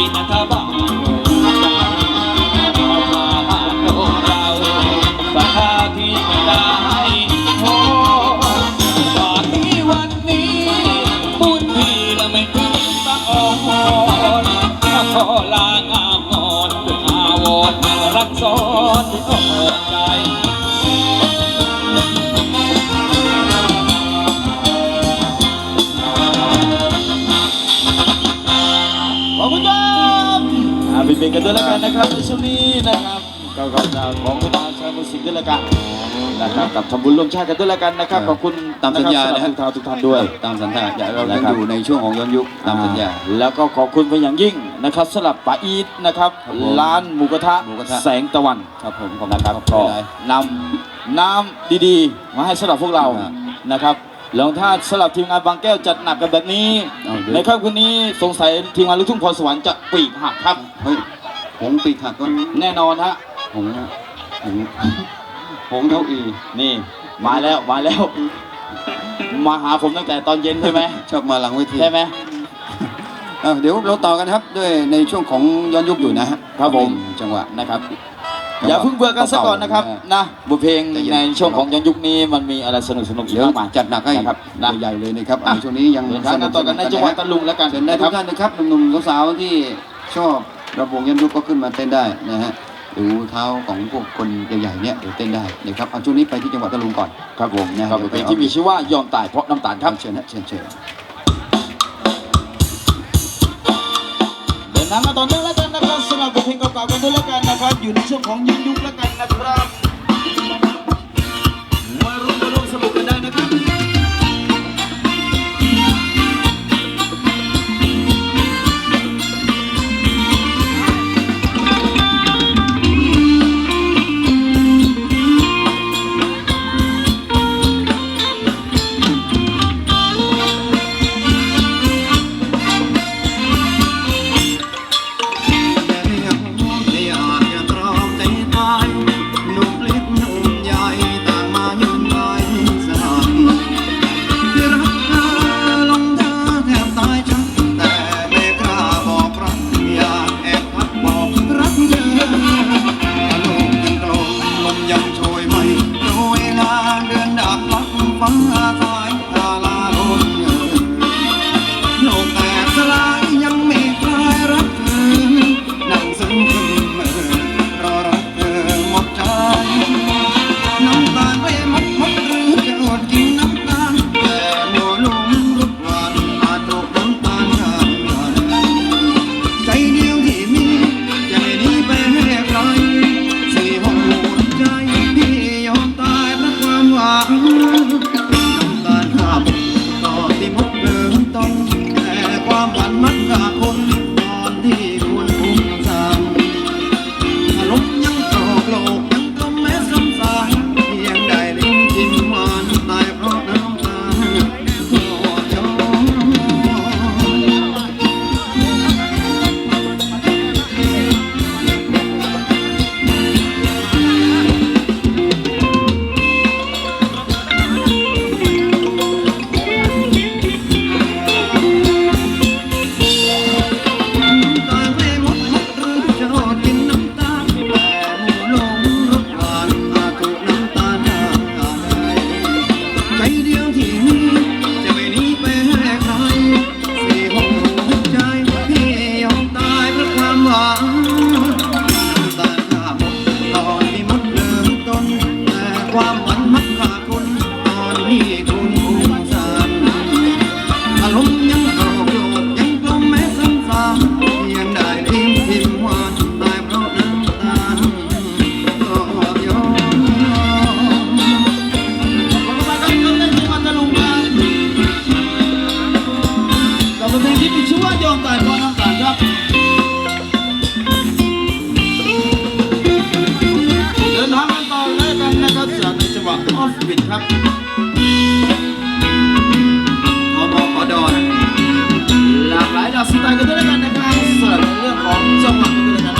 ปีนัทบาลมาหาเราสักคาที่ไม่ได้โอ้ว่าที่วันนี้บุญพี่ละไม่ถึงสักอ่อนขอางามอนด้วยอาวรณ์รักซ้อนที่อ่อนใจ เป็นเบรกกันด้วยแล้วกันนะครับในช่วงนี้นะครับก็ขอบคุณของคุณอาชามุสิกด้วยแล้วกันนะครับกับทำบุญร่วมชาติกันด้วยแล้วกันนะครับขอบคุณตามสัญญานะนะคครัรับบทุกท่านทุกท่านด้วย ตามสัญญาอย่าเรายังนะครับอยู่ในช่วงของย้อนยุคตามสัญญาอ่แล้วก็ขอบคุณเป็นอย่างยิ่งนะครับสำหรับป๋าอีทนะครับครับผมร้านหมูกระทะหมูกระทะแสงตะวันครับผมขอบนะครับขอบก็คุณหลายนำน้ำดีๆ มาให้สำหรับพวกเราครับนะครับ แล้วถ้าสำหรับทีมงานบางแก้วจัดหนักกันแบบนี้ เอาเดี๋ยว ในค่ำคืนนี้สงสัยทีมงานลูกทุ่งพรสวรรค์จะปีกหักครับ เฮ้ยหงปีกหักก็แน่นอนฮะหงนะหงหงเท่าอี นี่มาแล้วมาแล้ว มาหาผมตั้งแต่ตอนเย็นใช่ไหมชอบมาหลังเวทีใช่ไหม อะเดี๋ยวเราต่อกันครับด้วยในช่วงของย้อนยุคอยู่นะฮะครับผม เป็นจังหวะ นะครับ อย่าเพิ่งเบื่อกันซะก่อนนะครับนะบทเพลงใจเย็นในช่วงของย้อนยุคนี้มันมีอะไรสนุกสนุกๆอีกเดี๋ยวมากมายจัดหนักให้นะครับนะใหญ่ๆเลยนะครับอะในช่วงนี้ยังเดินทางกันต่อกันในจังหวัดตะลุงแล้วกันเชิญได้นะคทุรักบท่านนะครับหนุ่มๆสาวๆที่ชอบระวงย้อนยุคก็ขึ้นมาเต้นได้นะฮะดูเท้าของพวกคนใหญ่ๆเนี่ยเดี๋ยวเต้นได้นะครับเอาช่วงนี้ไปที่จังหวัดตะลุงก่อนครับผมนะนะครับเป็นเพลงที่มีชื่อว่ายอมตายเพราะน้ำตาลครับเชิญนะเชิญเชิญ เดินทางมาต่อเนื่องแล้วกันนะครับสำหรับบทเพลงเก่าๆกันด้วยแล้วกันนะครับ อยู่ในช่วงของยุคยุคแล้วกันนะครับมาร่วมมาร่วมสนุกกัน แล้วกันนะครับจากในจังหวัดออฟบิดครับขอมอขอดอนหลากหลายดาวสไตล์กันด้วยแล้วกันนะครับสำหรับในเรื่องของจังหวัดกันด้วยแล้วกัน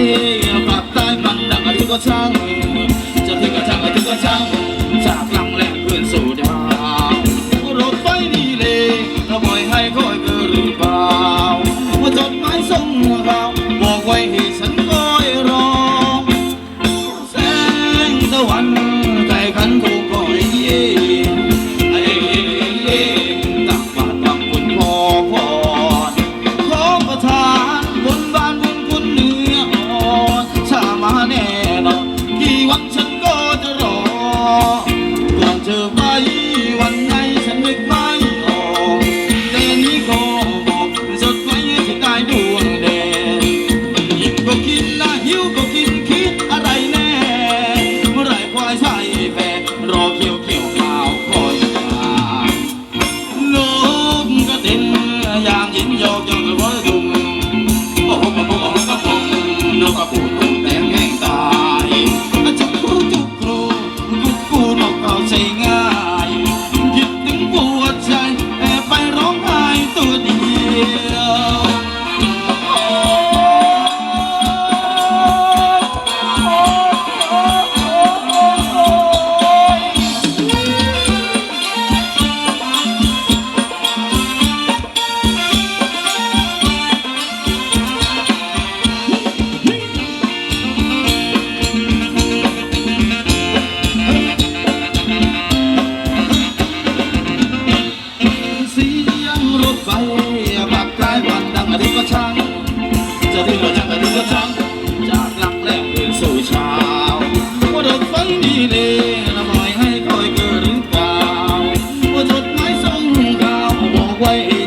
Yapakta'y. uma boa. Why?